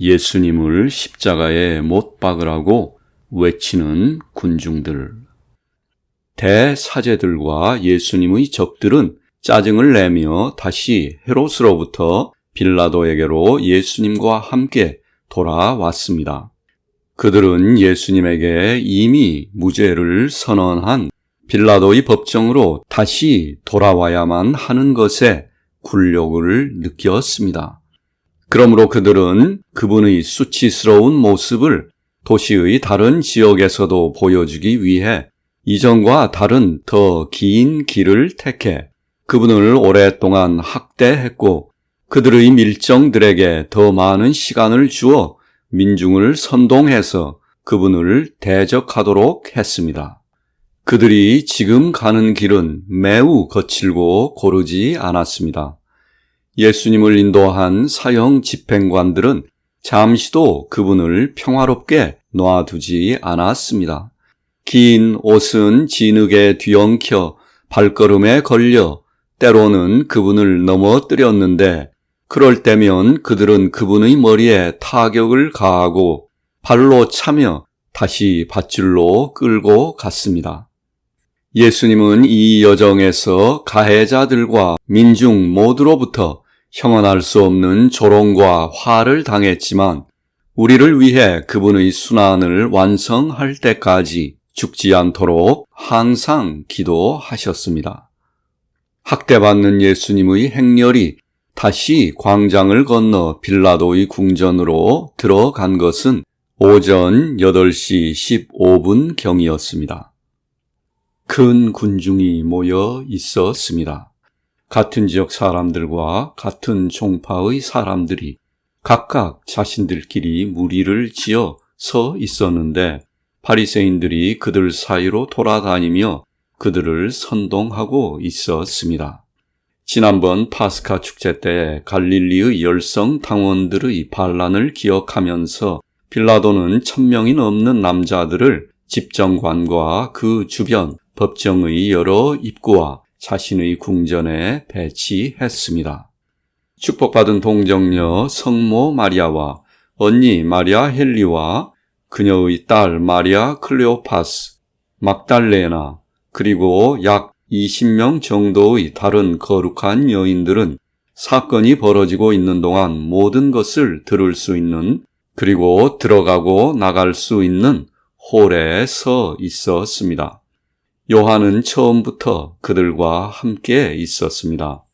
예수님을 십자가에 못 박으라고 외치는 군중들. 대사제들과 예수님의 적들은 짜증을 내며 다시 헤롯으로부터 빌라도에게로 예수님과 함께 돌아왔습니다. 그들은 예수님에게 이미 무죄를 선언한 빌라도의 법정으로 다시 돌아와야만 하는 것에 굴욕을 느꼈습니다. 그러므로 그들은 그분의 수치스러운 모습을 도시의 다른 지역에서도 보여주기 위해 이전과 다른 더 긴 길을 택해 그분을 오랫동안 학대했고 그들의 밀정들에게 더 많은 시간을 주어 민중을 선동해서 그분을 대적하도록 했습니다. 그들이 지금 가는 길은 매우 거칠고 고르지 않았습니다. 예수님을 인도한 사형 집행관들은 잠시도 그분을 평화롭게 놔두지 않았습니다. 긴 옷은 진흙에 뒤엉켜 발걸음에 걸려 때로는 그분을 넘어뜨렸는데 그럴 때면 그들은 그분의 머리에 타격을 가하고 발로 차며 다시 밧줄로 끌고 갔습니다. 예수님은 이 여정에서 가해자들과 민중 모두로부터 형언할 수 없는 조롱과 화를 당했지만 우리를 위해 그분의 순환을 완성할 때까지 죽지 않도록 항상 기도하셨습니다. 학대받는 예수님의 행렬이 다시 광장을 건너 빌라도의 궁전으로 들어간 것은 오전 8시 15분 경이었습니다. 큰 군중이 모여 있었습니다. 같은 지역 사람들과 같은 종파의 사람들이 각각 자신들끼리 무리를 지어 서 있었는데 바리새인들이 그들 사이로 돌아다니며 그들을 선동하고 있었습니다. 지난번 파스카 축제 때 갈릴리의 열성 당원들의 반란을 기억하면서 빌라도는 천명이 넘는 남자들을 집정관과 그 주변 법정의 여러 입구와 자신의 궁전에 배치했습니다. 축복받은 동정녀 성모 마리아와 언니 마리아 헬리와 그녀의 딸 마리아 클레오파스, 막달레나, 그리고 약 20명 정도의 다른 거룩한 여인들은 사건이 벌어지고 있는 동안 모든 것을 들을 수 있는 그리고 들어가고 나갈 수 있는 홀에 서 있었습니다. 요한은 처음부터 그들과 함께 있었습니다.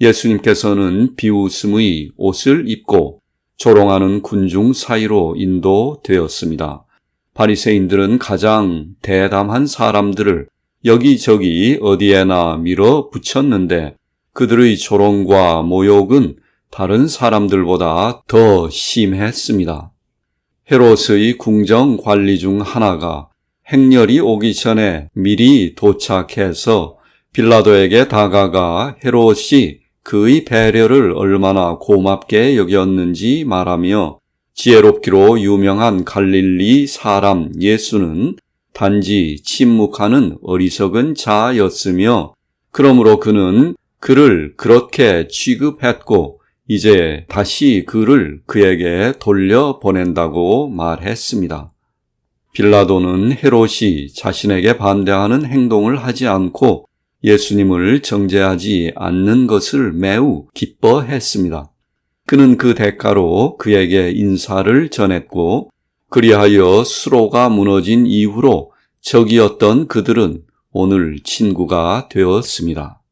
예수님께서는 비웃음의 옷을 입고 조롱하는 군중 사이로 인도되었습니다. 바리새인들은 가장 대담한 사람들을 여기저기 어디에나 밀어 붙였는데 그들의 조롱과 모욕은 다른 사람들보다 더 심했습니다. 헤롯의 궁정 관리 중 하나가 행렬이 오기 전에 미리 도착해서 빌라도에게 다가가 헤롯이 그의 배려를 얼마나 고맙게 여겼는지 말하며 지혜롭기로 유명한 갈릴리 사람 예수는 단지 침묵하는 어리석은 자였으며 그러므로 그는 그를 그렇게 취급했고 이제 다시 그를 그에게 돌려보낸다고 말했습니다. 빌라도는 헤롯이 자신에게 반대하는 행동을 하지 않고 예수님을 정죄하지 않는 것을 매우 기뻐했습니다. 그는 그 대가로 그에게 인사를 전했고 그리하여 수로가 무너진 이후로 적이었던 그들은 오늘 친구가 되었습니다.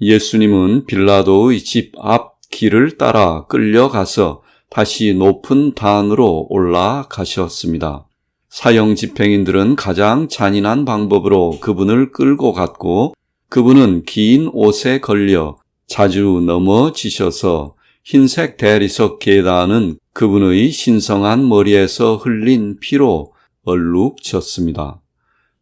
예수님은 빌라도의 집 앞 길을 따라 끌려가서 다시 높은 단으로 올라가셨습니다. 사형 집행인들은 가장 잔인한 방법으로 그분을 끌고 갔고 그분은 긴 옷에 걸려 자주 넘어지셔서 흰색 대리석 계단은 그분의 신성한 머리에서 흘린 피로 얼룩졌습니다.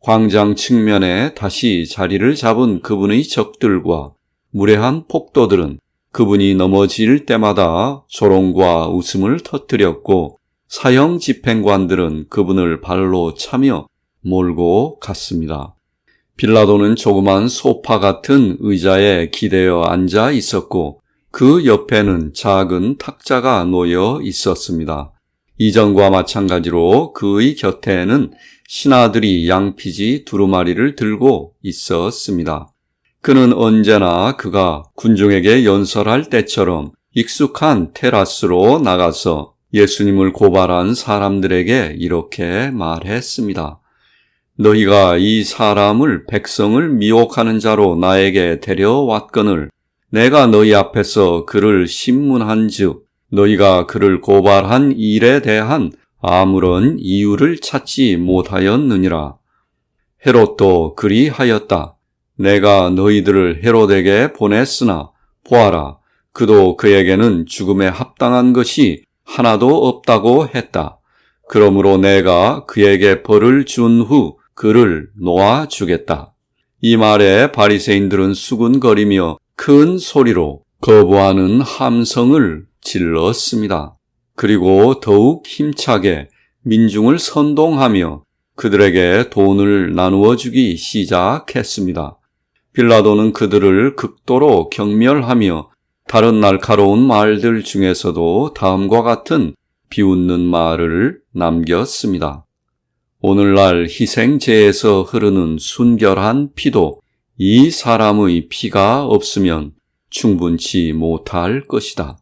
광장 측면에 다시 자리를 잡은 그분의 적들과 무례한 폭도들은 그분이 넘어질 때마다 조롱과 웃음을 터뜨렸고 사형 집행관들은 그분을 발로 차며 몰고 갔습니다. 빌라도는 조그만 소파 같은 의자에 기대어 앉아 있었고 그 옆에는 작은 탁자가 놓여 있었습니다. 이전과 마찬가지로 그의 곁에는 신하들이 양피지 두루마리를 들고 있었습니다. 그는 언제나 그가 군중에게 연설할 때처럼 익숙한 테라스로 나가서 예수님을 고발한 사람들에게 이렇게 말했습니다. 너희가 이 사람을 백성을 미혹하는 자로 나에게 데려왔거늘 내가 너희 앞에서 그를 신문한 즉 너희가 그를 고발한 일에 대한 아무런 이유를 찾지 못하였느니라. 헤롯도 그리하였다. 내가 너희들을 헤롯에게 보냈으나 보아라. 그도 그에게는 죽음에 합당한 것이 하나도 없다고 했다. 그러므로 내가 그에게 벌을 준 후 그를 놓아 주겠다. 이 말에 바리새인들은 수군거리며 큰 소리로 거부하는 함성을 질렀습니다. 그리고 더욱 힘차게 민중을 선동하며 그들에게 돈을 나누어 주기 시작했습니다. 빌라도는 그들을 극도로 경멸하며 다른 날카로운 말들 중에서도 다음과 같은 비웃는 말을 남겼습니다. 오늘날 희생제에서 흐르는 순결한 피도 이 사람의 피가 없으면 충분치 못할 것이다.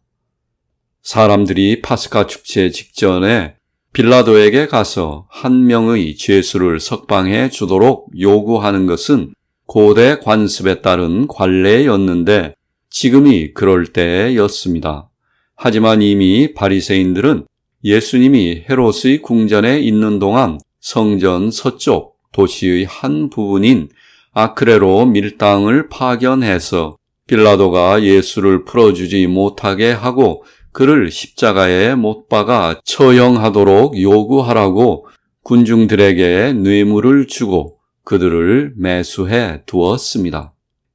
사람들이 파스카 축제 직전에 빌라도에게 가서 한 명의 죄수를 석방해 주도록 요구하는 것은 고대 관습에 따른 관례였는데 지금이 그럴 때였습니다. 하지만 이미 바리새인들은 예수님이 헤롯의 궁전에 있는 동안 성전 서쪽 도시의 한 부분인 아크레로 밀당을 파견해서 빌라도가 예수를 풀어주지 못하게 하고 그를 십자가에 못 박아 처형하도록 요구하라고 군중들에게 뇌물을 주고 그들을 매수해 두었습니다.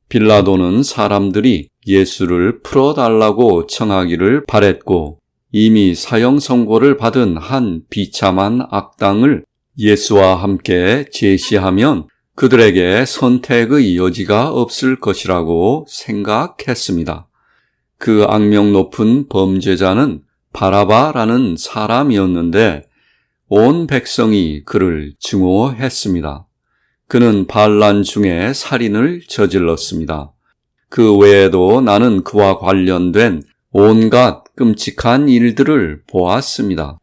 빌라도는 사람들이 예수를 풀어달라고 청하기를 바랬고 이미 사형 선고를 받은 한 비참한 악당을 예수와 함께 제시하면 그들에게 선택의 여지가 없을 것이라고 생각했습니다. 그 악명 높은 범죄자는 바라바라는 사람이었는데 온 백성이 그를 증오했습니다. 그는 반란 중에 살인을 저질렀습니다. 그 외에도 나는 그와 관련된 온갖 끔찍한 일들을 보았습니다.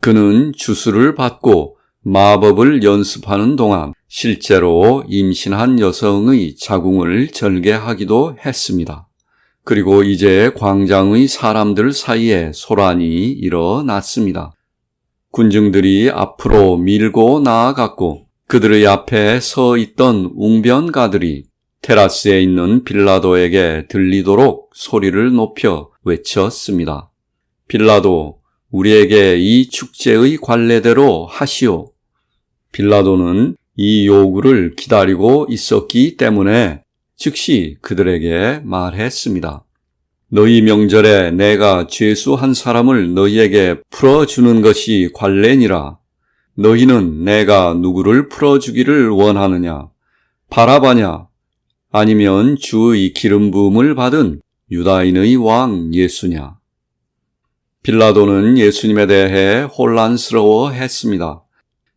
그는 주술을 받고 마법을 연습하는 동안 실제로 임신한 여성의 자궁을 절개하기도 했습니다. 그리고 이제 광장의 사람들 사이에 소란이 일어났습니다. 군중들이 앞으로 밀고 나아갔고 그들의 앞에 서 있던 웅변가들이 테라스에 있는 빌라도에게 들리도록 소리를 높여 외쳤습니다. 빌라도, 우리에게 이 축제의 관례대로 하시오. 빌라도는 이 요구를 기다리고 있었기 때문에 즉시 그들에게 말했습니다. 너희 명절에 내가 죄수 한 사람을 너희에게 풀어주는 것이 관례니라. 너희는 내가 누구를 풀어주기를 원하느냐? 바라바냐? 아니면 주의 기름 부음을 받은 유다인의 왕 예수냐? 빌라도는 예수님에 대해 혼란스러워 했습니다.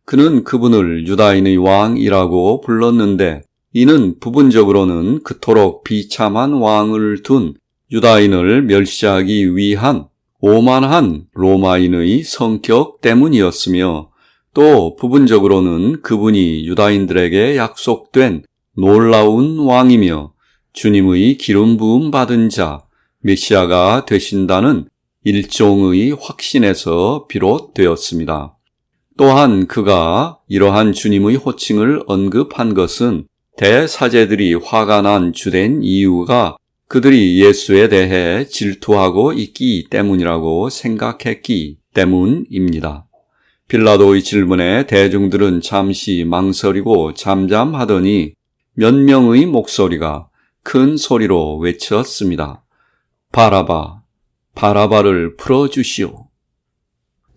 그는 그분을 유다인의 왕이라고 불렀는데 이는 부분적으로는 그토록 비참한 왕을 둔 유다인을 멸시하기 위한 오만한 로마인의 성격 때문이었으며 또 부분적으로는 그분이 유다인들에게 약속된 놀라운 왕이며 주님의 기름 부음 받은 자 메시아가 되신다는 일종의 확신에서 비롯되었습니다. 또한 그가 이러한 주님의 호칭을 언급한 것은 대사제들이 화가 난 주된 이유가 그들이 예수에 대해 질투하고 있기 때문이라고 생각했기 때문입니다. 빌라도의 질문에 대중들은 잠시 망설이고 잠잠하더니 몇 명의 목소리가 큰 소리로 외쳤습니다. 바라바, 바라바를 풀어주시오.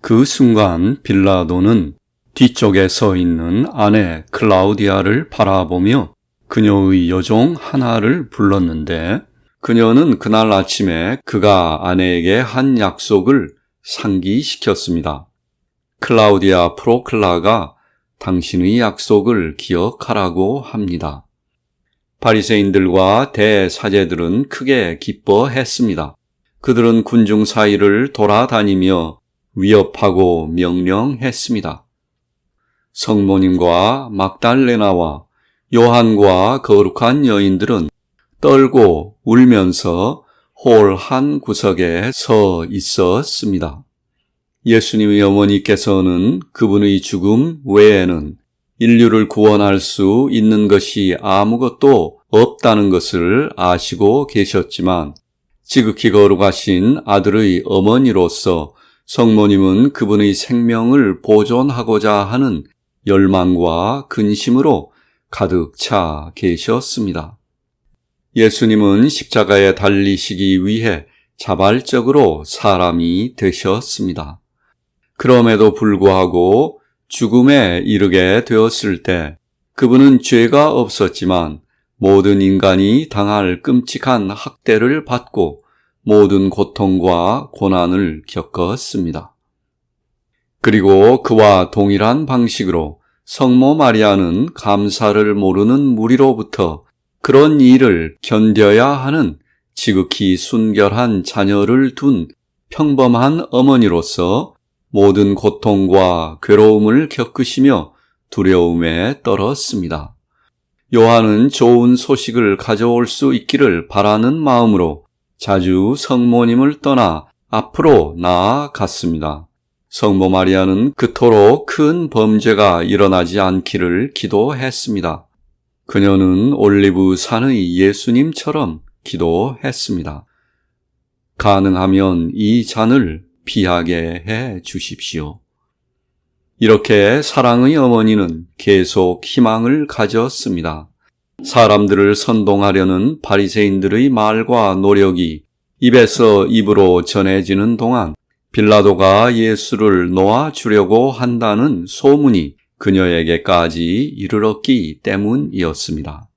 그 순간 빌라도는 뒤쪽에 서 있는 아내 클라우디아를 바라보며 그녀의 여종 하나를 불렀는데 그녀는 그날 아침에 그가 아내에게 한 약속을 상기시켰습니다. 클라우디아 프로클라가 당신의 약속을 기억하라고 합니다. 바리새인들과 대사제들은 크게 기뻐했습니다. 그들은 군중 사이를 돌아다니며 위협하고 명령했습니다. 성모님과 막달레나와 요한과 거룩한 여인들은 떨고 울면서 홀 한 구석에 서 있었습니다. 예수님의 어머니께서는 그분의 죽음 외에는 인류를 구원할 수 있는 것이 아무것도 없다는 것을 아시고 계셨지만 지극히 거룩하신 아들의 어머니로서 성모님은 그분의 생명을 보존하고자 하는 열망과 근심으로 가득 차 계셨습니다. 예수님은 십자가에 달리시기 위해 자발적으로 사람이 되셨습니다. 그럼에도 불구하고 죽음에 이르게 되었을 때 그분은 죄가 없었지만 모든 인간이 당할 끔찍한 학대를 받고 모든 고통과 고난을 겪었습니다. 그리고 그와 동일한 방식으로 성모 마리아는 감사를 모르는 무리로부터 그런 일을 견뎌야 하는 지극히 순결한 자녀를 둔 평범한 어머니로서 모든 고통과 괴로움을 겪으시며 두려움에 떨었습니다. 요한은 좋은 소식을 가져올 수 있기를 바라는 마음으로 자주 성모님을 떠나 앞으로 나아갔습니다. 성모 마리아는 그토록 큰 범죄가 일어나지 않기를 기도했습니다. 그녀는 올리브 산의 예수님처럼 기도했습니다. 가능하면 이 잔을 피하게 해 주십시오. 이렇게 사랑의 어머니는 계속 희망을 가졌습니다. 사람들을 선동하려는 바리새인들의 말과 노력이 입에서 입으로 전해지는 동안 빌라도가 예수를 놓아 주려고 한다는 소문이 그녀에게까지 이르렀기 때문이었습니다.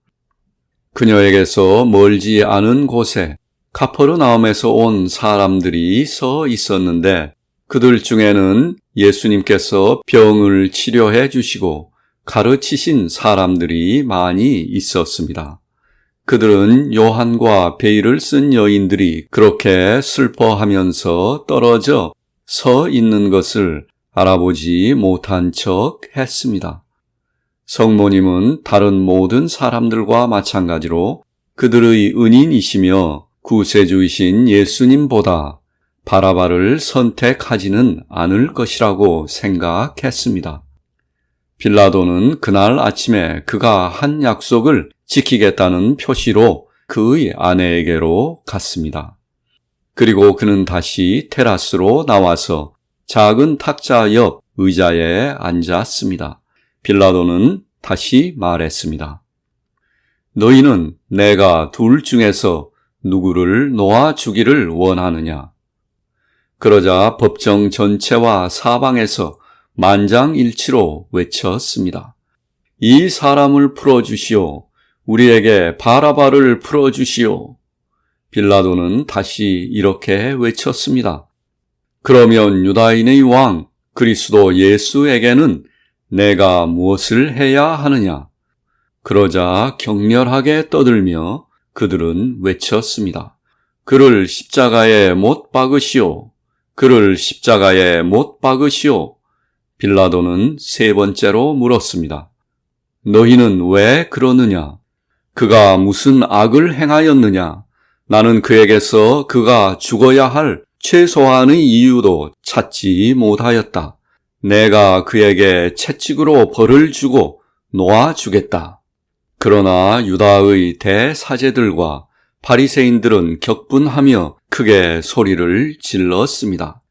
그녀에게서 멀지 않은 곳에 카퍼르나움에서 온 사람들이 서 있었는데 그들 중에는 예수님께서 병을 치료해 주시고 가르치신 사람들이 많이 있었습니다. 그들은 요한과 베일을 쓴 여인들이 그렇게 슬퍼하면서 떨어져 서 있는 것을 알아보지 못한 척 했습니다. 성모님은 다른 모든 사람들과 마찬가지로 그들의 은인이시며 구세주이신 예수님보다 바라바를 선택하지는 않을 것이라고 생각했습니다. 빌라도는 그날 아침에 그가 한 약속을 지키겠다는 표시로 그의 아내에게로 갔습니다. 그리고 그는 다시 테라스로 나와서 작은 탁자 옆 의자에 앉았습니다. 빌라도는 다시 말했습니다. 너희는 내가 둘 중에서 누구를 놓아 주기를 원하느냐? 그러자 법정 전체와 사방에서 만장일치로 외쳤습니다. 이 사람을 풀어주시오. 우리에게 바라바를 풀어주시오. 빌라도는 다시 이렇게 외쳤습니다. 그러면 유다인의 왕 그리스도 예수에게는 내가 무엇을 해야 하느냐? 그러자 격렬하게 떠들며 그들은 외쳤습니다. 그를 십자가에 못 박으시오. 그를 십자가에 못 박으시오. 빌라도는 세 번째로 물었습니다. 너희는 왜 그러느냐? 그가 무슨 악을 행하였느냐? 나는 그에게서 그가 죽어야 할 최소한의 이유도 찾지 못하였다. 내가 그에게 채찍으로 벌을 주고 놓아주겠다. 그러나 유다의 대사제들과 바리새인들은 격분하며 크게 소리를 질렀습니다.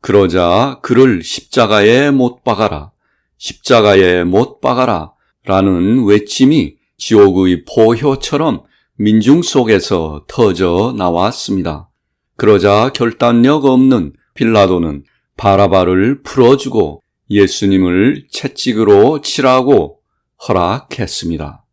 그러자 그를 십자가에 못 박아라, 십자가에 못 박아라 라는 외침이 지옥의 포효처럼 민중 속에서 터져 나왔습니다. 그러자 결단력 없는 빌라도는 바라바를 풀어주고 예수님을 채찍으로 치라고 허락했습니다.